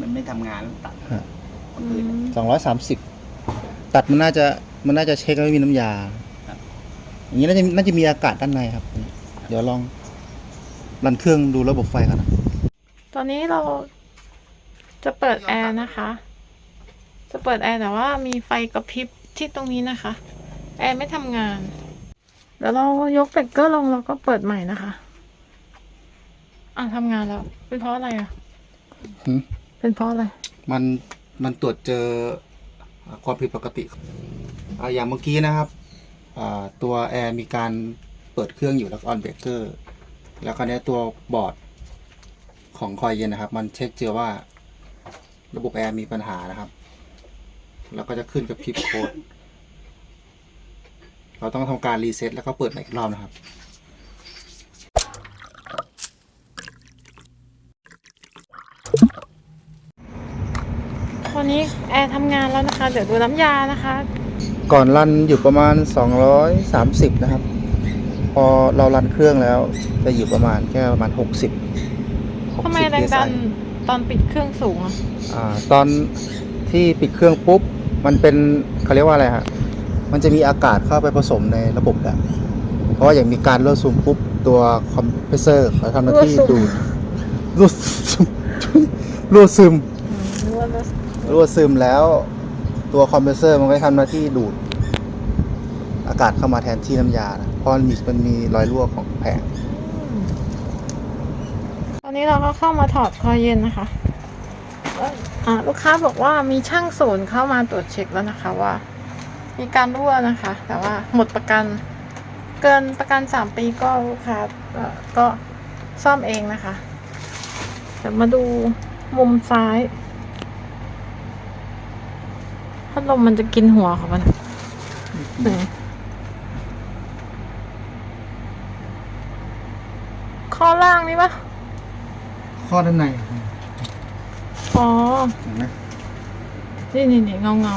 มันไม่ทำงานแล้วตัดฮะ เมื่อคืน สองร้อยสามสิบตัดมันน่าจะมันน่าจะเช็คแล้วไม่มีน้ำยาครับ อย่างนี้น่าจะน่าจะมีอากาศด้านในครับ เดี๋ยวลองรันเครื่องดูระบบไฟก่อนนะตอนนี้เราจะเปิดแอร์นะคะ จะเปิดแอร์แต่ว่ามีไฟกระพริบที่ตรงนี้นะคะ แอร์ไม่ทำงาน เดี๋ยวเรายกเบรกเกอร์ลงแล้วก็เปิดใหม่นะคะ อะทำงานแล้ว เป็นเพราะอะไรอะ หืม เป็นเพราะอะไร มันมันตรวจเจอความผิดปกติอ่าอย่างเมื่อกี้นะครับอ่าตัวแอร์มีการเปิดเครื่องอยู่แล้วออนเบรกเกอร์ แล้วคราวนี้ตัวบอร์ดของคอยเย็นนะครับ มันเช็คเจอว่าระบบแอร์มีปัญหานะครับ แล้วก็จะขึ้นกับพิบโค้ดเราต้องทำการรีเซ็ตแล้วก็เปิดใหม่อีกรอบนะครับ ตอนนี้ แอร์ทำงานแล้วนะคะ เดี๋ยวดูน้ำยานะคะ ก่อนรันอยู่ประมาณ 230 นะครับ พอเรารันเครื่องแล้วจะอยู่ประมาณแค่ประมาณ 60ทำไมแรงดันตอนปิดเครื่องสูงอะอ่าตอนที่ปิดเครื่องปุ๊บ มันเป็นเขาเรียกว่าอะไรฮะมันจะมีอากาศเข้าไปผสมในระบบแล้วเพราะว่าอย่างมีการรั่วซึมปุ๊บ ตัวคอมเพรสเซอร์เขาทำหน้าที่รั่วซึมดูดรั่วซึมรั่วซึมหรือว่าเรั่วซึมแล้ว ตัวคอมเพรสเซอร์มันก็ทำหน้าที่ดูด อากาศเข้ามาแทนที่น้ำยานะเพราะมันมีมันมีรอยรั่วของแผงตอนนี้เราก็เข้ามาถอดคอยเย็นนะคะอ่าลูกค้าบอกว่ามีช่างศูนย์เข้ามาตรวจเช็คแล้วนะคะว่า มีการรั่วนะคะ แต่ว่าหมดประกันเกินประกันสามปีก็ลูกค้าก็ซ่อมเองนะคะเดี๋ยวมาดูมุมซ้ายพั ดลมมันจะกินหัวของมันไหนข้อล่างนี่ปะข้อด้านในอ๋อเห็นไหมนี่นี่นี่เงาเงา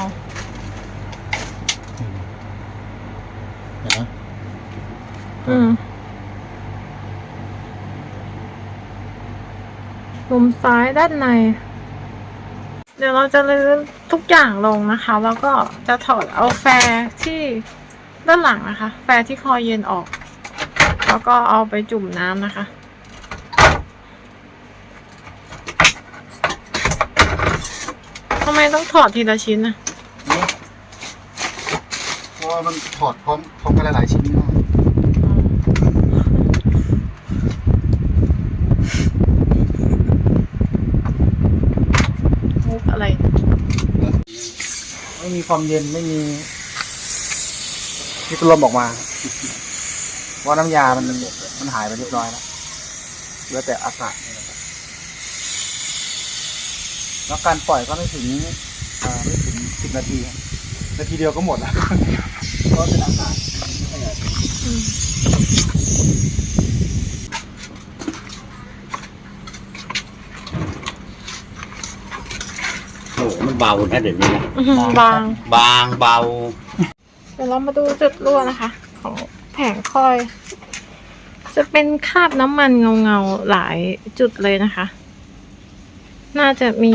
เห็นไหมๆอืมมุมซ้ายด้านใน เดี๋ยวเราจะลื้อ ทุกอย่างลงนะคะ แล้วก็จะถอดเอาแฟร์ที่ด้านหลังนะคะ แฟร์ที่คอเย็นออก แล้วก็เอาไปจุ่มน้ำนะคะทำไมต้องถอดทีละชิ้นอะเพราะว่ามันถอดพร้อมพร้อมกันหลายๆชิ้นมาก มุกอะไร ไม่มี ความเย็นไม่มีที่ตุลมออกมาว่าน้ำยามันมันหายไปเรียบร้อยแล้วเหลือแต่อากาศแล้วการปล่อยก็ไม่ถึงไม่ถึงสิบนาที นาทีเดียวก็หมดแล้วเพราะเป็นอากาศไม่ค่อยใหญ่ โอ้โหมันเบานะเดี๋ยวนี้นะ อื้อหือบางบางเบา เดี๋ยวเรามาดูจุดรั่วนะคะ ของแผงคอย จะเป็นคราบน้ำมันเงาๆหลายจุดเลยนะคะ น่าจะมี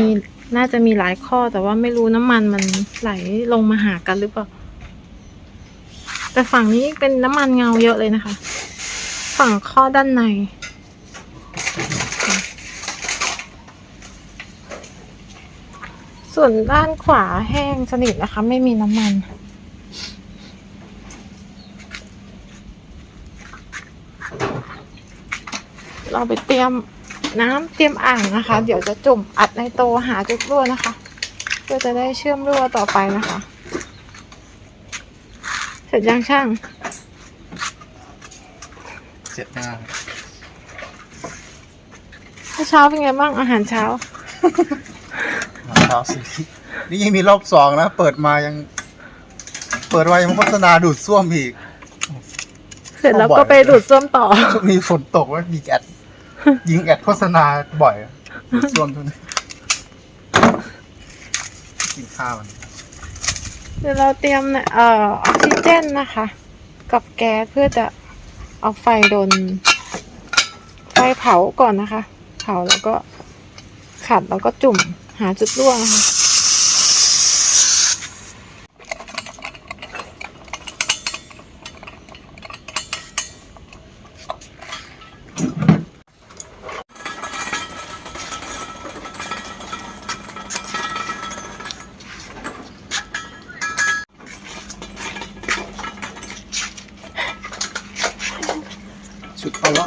น่าจะมีหลายข้อแต่ว่าไม่รู้น้ำมันมันไหลลงมาหากันหรือเปล่า แต่ฝั่งนี้เป็นน้ำมันเงาเยอะเลยนะคะ ฝั่งข้อด้านใน ส่วนด้านขวาแห้งสนิทนะคะ ไม่มีน้ำมัน เราไปเตรียมน้ำเตรียมอ่างนะคะ เดี๋ยวจะจุ่มอัดในโตหาจุดรั่วนะคะ เพื่อจะได้เชื่อมรั่วต่อไปนะคะ เสร็จยังช่าง เสร็จงานเมื่อเช้าเป็นไงบ้างอาหารเช้า เช้าสินี่ยังมีรอบสองนะ เปิดมายัง เปิดไว้ยังโฆษณาดูดซ่วมอีก เสร็จแล้วก็ไปดูดซ่วมต่อ ช่วงนี้ฝนตกว่ายิงแอดยิงแอดโฆษณาบ่อยอะดูดซ่วมช่วงนี้กินข้าวกันเดี๋ยวเราเตรียมเนี่ยเอ่อออกซิเจนนะคะ กับแก๊สเพื่อจะเอาไฟโดน ไฟเผาก่อนนะคะ เผาแล้วก็ขขัดแล้วก็จุ่ม หาจุดร่วงค่ะ ชุดเอาละ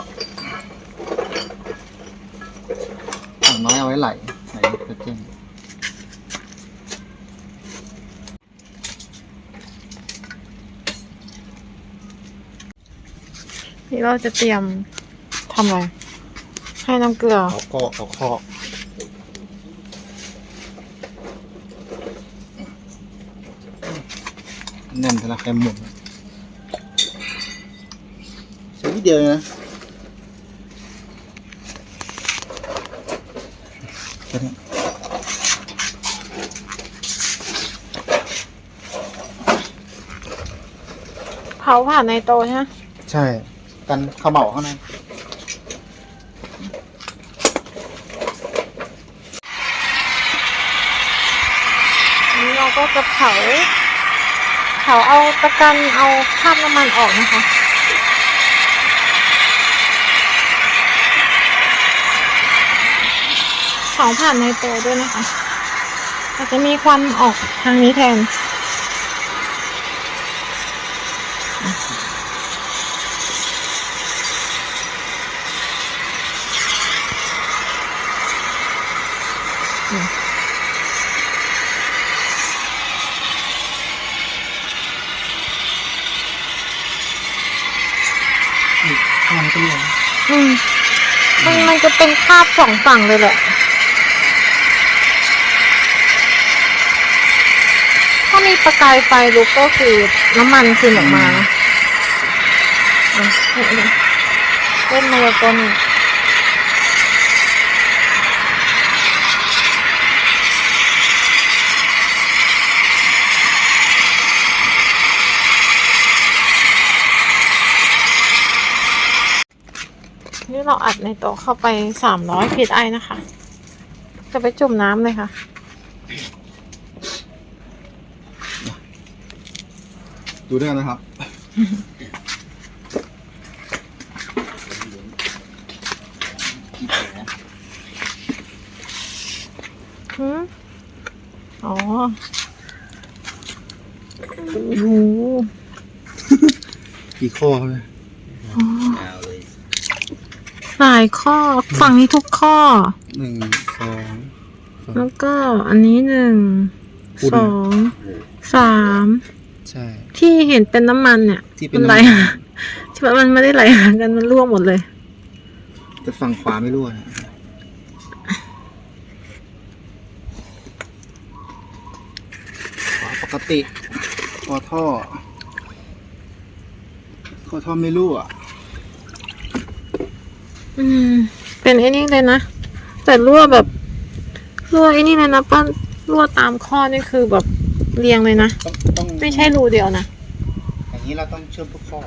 อย่างน้อยเอาไว้ไหลไหลเพื่อเจน นี่เราจะเตรียมทำอะไร ให้น้ำเกลือ เอาก็เอาคอกแน่นธนาคารหมุนใช้นิดเดียวเองนะแค่นี้เผาผ่านในโตใช่ไหมใช่ กันเขม่าข้างในนี้เราก็จะเผา เผาเอาตะกันเอาคราบน้ำมันออกนะคะเผาผ่านในโตด้วยนะคะอาจจะมีควันออกทางนี้แทน ข้างก็เรียน อืมมันมันจะเป็นคราพสองฝั่งเลยแหละถ้ามีประกายไฟลุกก็คือน้ำมันคืนออกมาเอะเนี่ยเล่นมายากล นี่เราอัดในโต๊ะเข้าไปสามร้อยพีไอนะคะ จะไปจุ่มน้ำเลยค่ะ ดูด้วยกันนะครับ หืมอ๋อโอ้โหกี่ข้อครับเนี่ยยาวเลย หลายข้อฝั่งนี้ทุกข้อ หนึ่งสองแล้วก็อันนี้หนึ่งอุ่นสองสามใช่ ที่เห็นเป็นน้ำมันเนี่ยที่เป็นมันน้ำไหลมันหาที่มันไม่ได้ไหลหากันมันร่วงหมดเลย แต่ฝั่งขวาไม่รั่วนะขวาปกติ คอท่อ คอท่อไม่รั่ว อืม เป็นไอ้นี่เลยนะ แต่รั่วแบบรั่วไอ้นี่เลยนะป้ารั่วตามข้อนี่คือแบบเรียงเลยนะ ต้องต้องไม่ใช่รูเดียวนะ อย่างนี้เราต้องเชื่อมทุกข้อ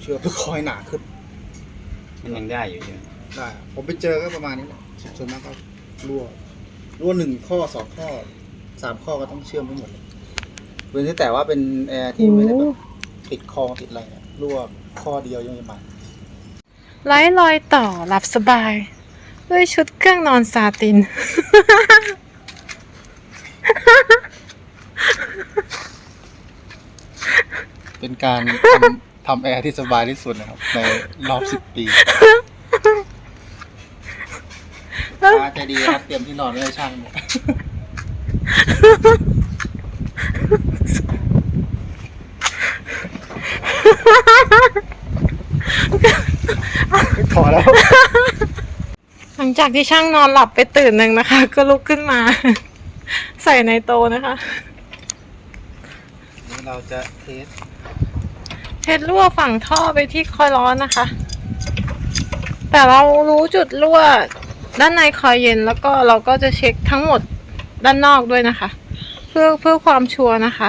เชื่อมทุกข้อให้หนาขึ้น มันยังได้อยู่ใช่ไหมได้ ผมไปเจอก็ประมาณนี้แหละส่วนมากก็รั่วรั่วหนึ่งข้อสองข้อสามข้อก็ต้องเชื่อมให้หมดเลยเว้นแต่ว่าเป็นแอร์ที่ไม่ได้แบบติดคลองติดอะไรเนี่ยรั่วข้อเดียวยังไม่มา ไร้รอยต่อหลับสบาย ด้วยชุดเครื่องนอนซาติน เป็นการทำทำแอร์ที่สบายที่สุดนะครับ ในรอบสิบปีอาใจดีครับ เตรียมที่นอนไว้ให้ช่างเนี่ย พอแล้ว หลังจากที่ช่างนอนหลับไปตื่นหนึ่งนะคะ ก็ลุกขึ้นมา ใส่ในโตนะคะ นี่เราจะเทส เทสรั่วฝั่งท่อไปที่คอยร้อนนะคะ แต่เรารู้จุดรั่วด้านในคอยเย็นแล้วก็เราก็จะเช็คทั้งหมดด้านนอกด้วยนะคะ เพื่อเพื่อความชัวร์นะคะ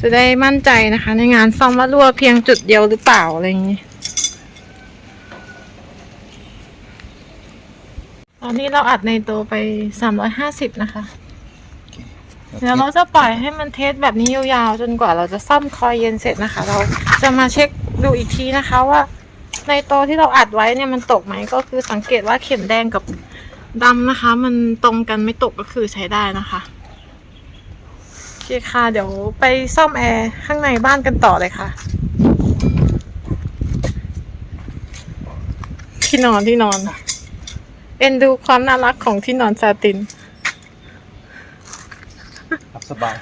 จะได้มั่นใจนะคะ ในงานซ่อมว่ารั่วเพียงจุดเดียวหรือเปล่าอะไรอย่างนี้ ตอนนี้เราอัดในตัวไปสามร้อยห้าสิบนะคะ เดี๋ยวเราจะปล่อยให้มันเทสแบบนี้ยาวๆจนกว่าเราจะซ่อมคอยเย็นเสร็จนะคะ เราจะมาเช็คดูอีกทีนะคะว่า ในโตวที่เราอัดไว้เนี่ยมันตกไหมก็คือสังเกตว่าเข็มแดงกับดำนะคะ มันตรงกันไม่ตกก็คือใช้ได้นะคะโอเคค่ะเดี๋ยวไปซ่อมแอร์ข้างในบ้านกันต่อเลยค่ะ ที่นอนที่นอน เอ็นดูความน่ารักของที่นอนซาติน หลับสบาย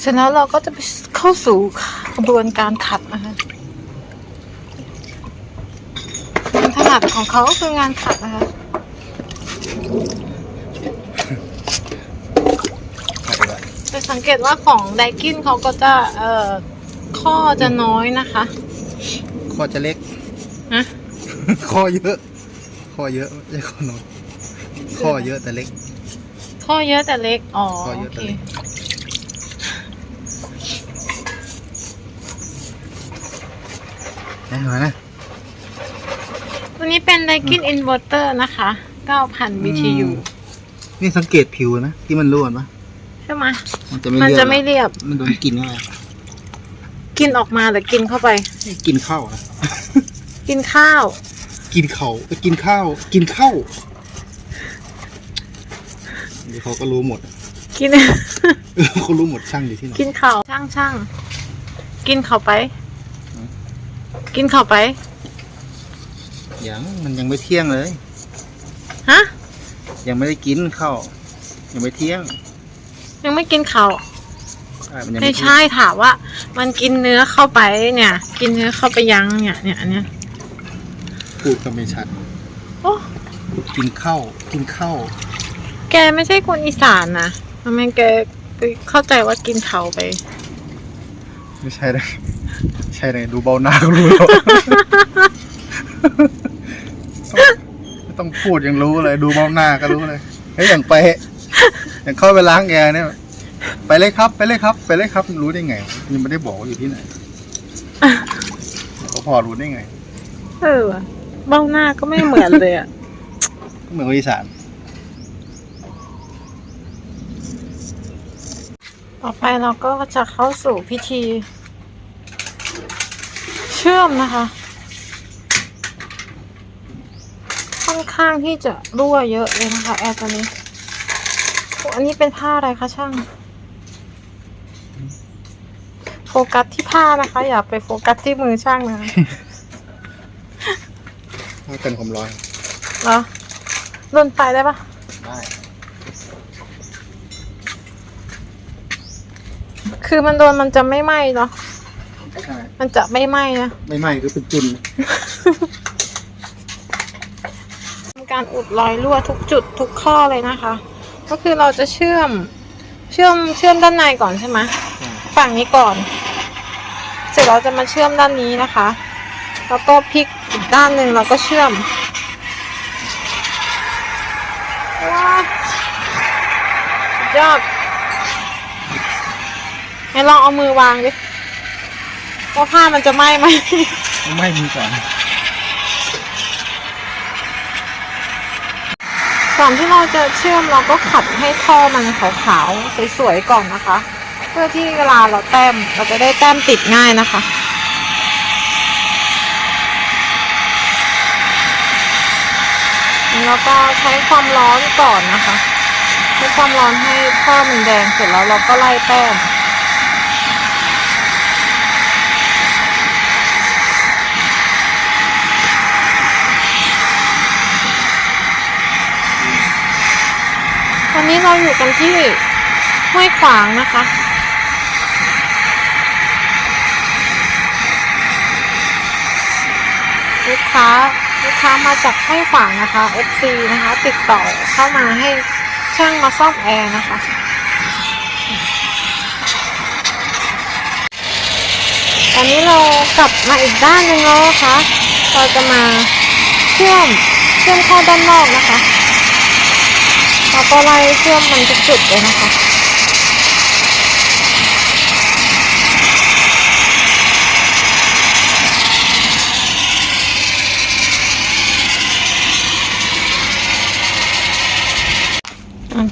เสร็จแล้วเราก็จะไปเข้าสู่กระบวนการขัดนะคะงานถนัดของเขาก็คืองานขัดนะคะจะสังเกตว่าของไดกินเขาก็จะเอ่อข้อจะน้อยนะคะ ข้อจะเล็กฮะ ข้อเยอะข้อเยอะไม่ใช่ข้อน้อยข้อเยอะแต่เล็ก ข้อเยอะแต่เล็ก อ๋อ ข้อเยโออะเคแต่เล็กได้ไหมนะตัวนี้เป็นไดกินอินเวอร์เตอร์นะคะ 9,000 BTU นี่สังเกตผิวนะที่มันร่วนปะใช่ไหมมันจะไม่มันเรียบจะไม่เรียบ มันโดนกลินเข้าไปกินออกมาหรือกินเข้าไปนี่กินข้าวนะกินข้าว กินเขาเอ้ยกินข้าว กินข้าวเดี๋ยวเขาก็รู้หมด กินเออเขารู้หมดช่างอยู่ที่ไหนกินข้าวช่างช่างกินเข้าไป กินเข้าไปยังมันยังไม่เที่ยงเลย ฮะ ยังไม่ได้กินข้าวยังไม่เที่ยงยังไม่กินข้าวใช่มันยังไม่ไม่เที่ยง ใช่ถามว่า มันกินเนื้อเข้าไปเนี่ย กินเนื้อเข้าไปยังเนี่ยเนี่ยอันเนี้ย พูดก็ไม่ชัด โอ้กินข้าวกินข้าวแกไม่ใช่คนอีสานนะทำไมแกไปเข้าใจว่ากินเขาไป ไม่ใช่เลยใช่เลยดูเบาหน้าก็รู้แล้วไม่ต้องพูดยังรู้เลย ดูเบาหน้าก็รู้เลยเฮ้ยอย่างไปอย่างเข้าไปล้างแอร์เนี่ย ไปเลยครับ ไปเลยครับ ไปเลยครับรู้ได้ไงยังไม่ได้บอกว่าอยู่ที่ไหนเขาพอรู้ได้ไง เออว่ะ เบ้าหน้าก็ไม่เหมือนเลยอะเหมือนคนอีสานต่อไปเราก็จะเข้าสู่พิธี เชื่อมนะคะ ค่อนข้างที่จะรั่วเยอะเลยนะคะ แอร์ตัวนี้โอ้อันนี้เป็นผ้าอะไรคะช่าง โฟกัสที่ผ้านะคะ อย่าไปโฟกัสที่มือช่างนะคะ ถ้ากันความร้อนเหรอลนไฟได้ปะได้ คือมันโดนมันจะไม่ไหม้เนาะใช่ มันจะไม่ไหม้นะไม่ไหม้คือเป็นจุนทำการอุดรอยรั่วทุกจุดทุกข้อเลยนะคะ ก็คือเราจะเชื่อมเชื่อมเชื่อมด้านในก่อนใช่ไหมฝั่งนี้ก่อน เสร็จเราจะมาเชื่อมด้านนี้นะคะ แล้วก็พลิกอีกด้านหนึ่งเราก็เชื่อมว้าวสุดยอดให้ลองเอามือวางดิว่าผ้ามันจะไหม้ไหมไม่ไหม้มือก่อนก่อนที่เราจะเชื่อมเราก็ขัดให้ท่อมันขาวๆสวยๆก่อนนะคะ เพื่อที่เวลาเราแต้มเราจะได้แต้มติดง่ายนะคะ แล้วก็ใช้ความร้อนก่อนนะคะ ใช้ความร้อนให้ท่อมันแดงเสร็จแล้วเราก็ไล่แต้มตอนนี้เราอยู่กันที่ห้วยขวางนะคะลูกค้า ลูกค้ามาจากห้วยขวางนะคะ FC นะคะ ติดต่อเข้ามาให้ช่างมาซ่อมแอร์นะคะตอนนี้เรากลับมาอีกด้านหนึ่งแล้วนะคะเราจะมาเชื่อมเชื่อมเข้าด้านนอกนะคะเราก็ไล่เชื่อมมันทุกจุดเลยนะคะ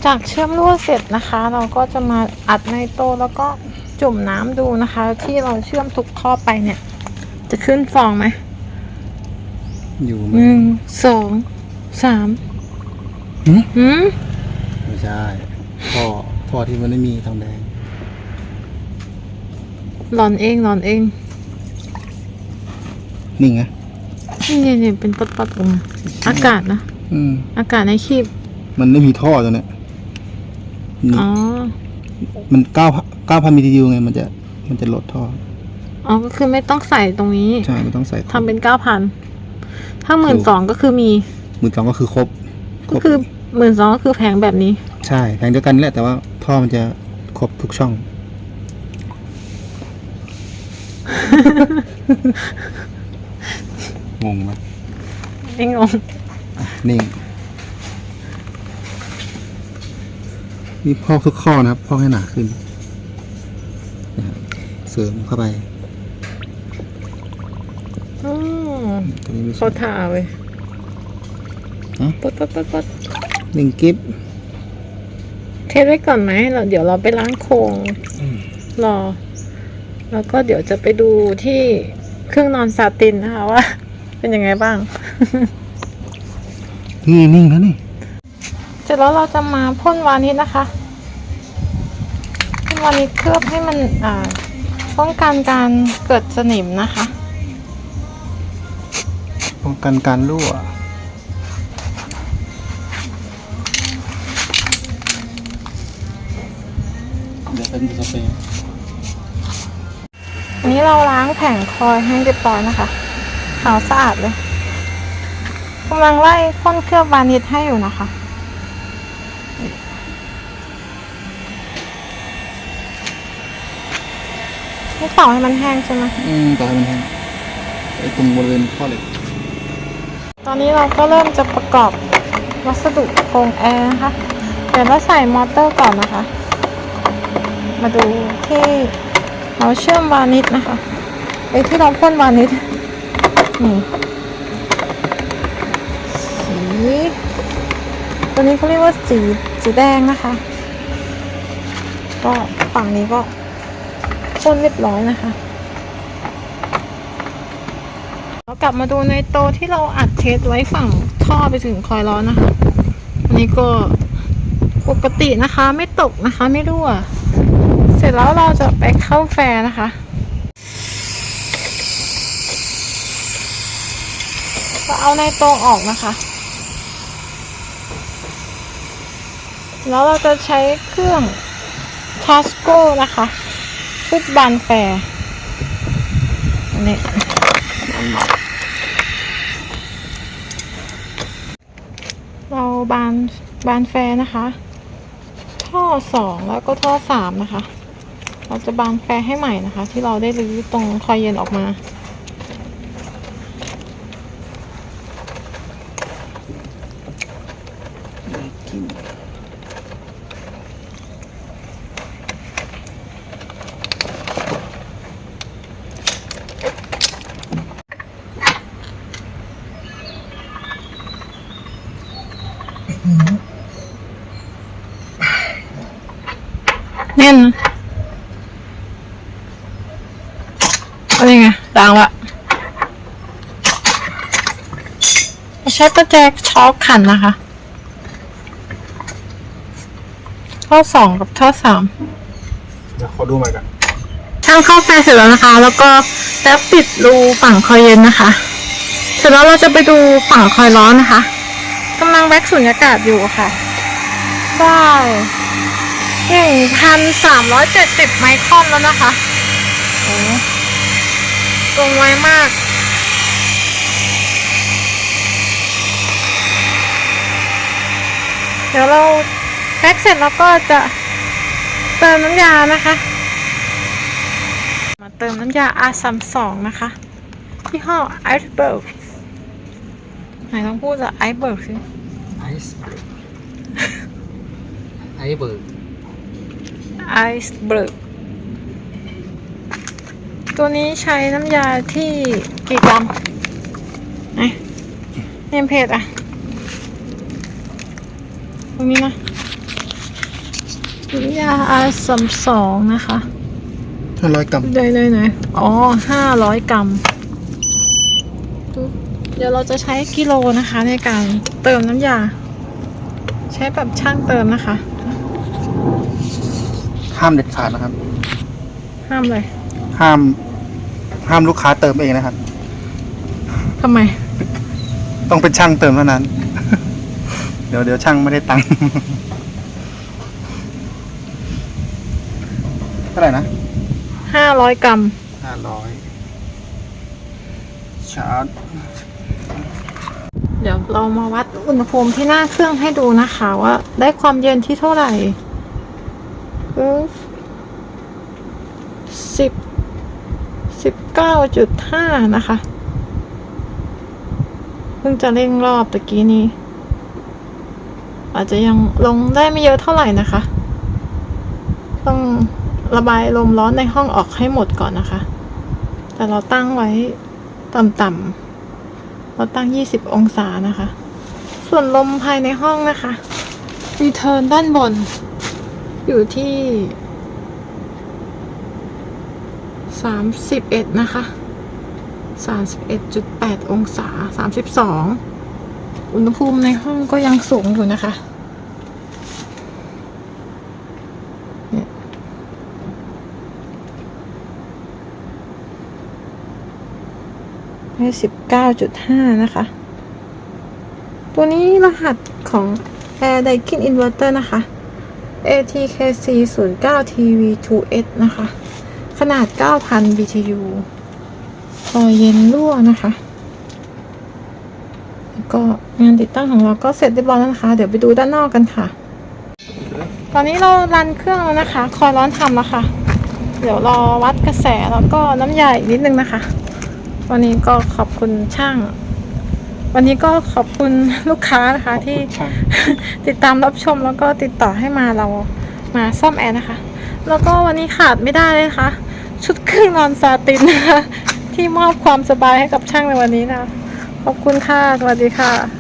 จากเชื่อมรั่วเสร็จนะคะ เราก็จะมาอัดในโตะแล้วก็จุ่มน้ำดูนะคะ ที่เราเชื่อมทุกข้อไปเนี่ย จะขึ้นฟองไหมอยู่ไหมหนึ่งสองสามหืมหืมไม่ใช่ท่อท่อที่มันไม่มีทองแดงหลอนเองหลอนเองนี่ไงนี่เนี่ยเนี่ยเป็นปัดๆออกมาอากาศนะ อืม อากาศในคีบ มันไม่มีท่อตัวเนี้ยนี่ อ๋อ มันเก้าเก้าพันมิลลิลิวไงมันจะมันจะลดท่อ อ๋อ ก็คือไม่ต้องใส่ตรงนี้ ใช่ไม่ต้องใส่ทำเป็นเก้าพัน ถ้าหมื่นสองก็คือมีหมื่นสองก็คือครบ ก็คือหมื่นสองก็คือแพงแบบนี้ ใช่แพงเดียวกันนี่แหละแต่ว่าท่อมันจะครบทุกช่อง งงไหมไม่งงนิ่ง นี่พอกทุกข้อนะครับ พอกให้หนาขึ้นนะครับเสริมเข้าไปอืมตัวนี้ไม่เขาใช่ทาเว้ยฮะปั๊ดปั๊ดปั๊ดปั๊ดนิ่งกิฟเทสไว้ก่อนไหมเราเดี๋ยวเราไปล้างโครงรอ แล้วก็เดี๋ยวจะไปดูที่เครื่องนอนซาตินนะคะว่า เป็นยังไงบ้าง นี่นิ่งแล้วนี่เส ร็จแล้วเราจะมาพ่นวานิชนะคะพ่นวานิชเคลือบให้มันอ่าป้องกันการเกิดสนิมนะคะ ป้องกันการรั่วเดี๋ยวเป็นสเปรย์อันนี้เราล้างแผงคอยให้เรียบร้อยนะคะขาวสะอาดเลยกำลังไล่พ่นเคลือบวานิชให้อยู่นะคะ ไม่ต่อให้มันแห้งใช่ไหมอืมต่อให้มันแห้งไอ้ตรงบริเวณข้อเหล็กตอนนี้เราก็เริ่มจะประกอบวัสดุโครงแอร์นะคะ เดี๋ยวเราใส่มอเตอร์ก่อนนะคะ มาดูที่เราเชื่อมวานิชนะคะไอ้ที่เราพ่นวานิชนี่สีตัวนี้เขาเรียกว่าสีสีแดงนะคะ ก็ฝั่งนี้ก็ พ่นเรียบร้อยนะคะเรากลับมาดูในโตที่เราอัดเทสไว้ฝั่งท่อไปถึงคอยร้อนนะคะอันนี้ก็ปกตินะคะไม่ตกนะคะไม่รั่ว เสร็จแล้วเราจะไปเข้าแฟร์นะคะเราเอาในโตออกนะคะ แล้วเราจะใช้เครื่องทัสโก้นะคะ ชุดบานแฟร์นี่เราบานบานแฟร์นะคะ ท่อสองแล้วก็ท่อสามนะคะ เราจะบานแฟร์ให้ใหม่นะคะ ที่เราได้รื้อตรงคอยเย็นออกมา แน่นนะ อะไรไงดังละเราใช้ประแจช็อคขันนะคะท่อสองกับท่อสามเดี๋ยวขอดูใหม่กันช่างเข้าไฟเสร็จแล้วนะคะ แล้วก็แล้วปิดรูฝั่งคอยเย็นนะคะ เสร็จแล้วเราจะไปดูฝั่งคอยร้อนนะคะกำลังแว็กซ์สุญญากาศอยู่ค่ะได้หนึ่งพันสามร้อยเจ็ดสิบไมครอนแล้วนะคะโอ้ ตรงไวมาก เดี๋ยวเราแพ็กเสร็จแล้วก็จะเติมน้ำยานะคะ มาเติมน้ำยา R32 นะคะที่ห้อ Iceberg ไหนลองพูดจะ Iceberg สิไอซ์ไอเบิร์ก Iceberg ตัวนี้ใช้น้ำยาที่กี่กรัมไหนเนมเพจอะตรงนี้นะน้ำยาอาสมสองนะคะห้าร้อยกรัมเนยเนยเนยอ๋อห้าร้อยกรัม เดี๋ยวเราจะใช้กิโลนะคะในการเติมน้ำยา ใช้แบบช่างเติมนะคะ ห้ามเด็ดขาดนะครับ ห้ามเลย ห้าม ห้ามลูกค้าเติมเองนะครับ ทำไม ต้องเป็นช่างเติมเท่านั้น เดี๋ยวเดี๋ยวช่างไม่ได้ตังค์ เท่าไหร่นะห้าร้อยกรัม ห้าร้อยชาร์จเดี๋ยวเรามาวัดอุณหภูมิที่หน้าเครื่องให้ดูนะคะ ว่าได้ความเย็นที่เท่าไหร่สิบ สิบเก้าจุดห้านะคะ เพิ่งจะเร่งรอบตะกี้นี้ อาจจะยังลงได้ไม่เยอะเท่าไหร่นะคะ ต้องระบายลมร้อนในห้องออกให้หมดก่อนนะคะ แต่เราตั้งไว้ต่ำๆ เราตั้ง 20 องศานะคะ ส่วนลมภายในห้องนะคะ รีเทิร์นด้านบน อยู่ที่ 31 นะคะ 31.8 องศา 32 อุณหภูมิในห้องก็ยังสูงอยู่นะคะเนี่ยให้19.5นะคะ ตัวนี้รหัสของ Air Daikin Inverter นะคะ ATKC 09 TV 2S นะคะ ขนาด 9,000 BTU คอยเย็นรั่วนะคะ แล้วก็งานติดตั้งของเราก็เสร็จเรียบร้อยแล้วนะคะ เดี๋ยวไปดูด้านนอกกันค่ะ ตอนนี้เรารันเครื่องแล้วนะคะ คอยร้อนทำแล้วค่ะ เดี๋ยวรอวัดกระแสแล้วก็น้ำยาอีกนิดนึงนะคะ วันนี้ก็ขอบคุณช่าง วันนี้ก็ขอบคุณลูกค้านะคะที่ช่างติดตามรับชมแล้วก็ติดต่อให้มาเรามาซ่อมแอร์นะคะ แล้วก็วันนี้ขาดไม่ได้เลยนะคะ ชุดเครื่องนอนซาตินนะคะที่มอบความสบายให้กับช่างในวันนี้นะคะขอบคุณค่ะ สวัสดีค่ะ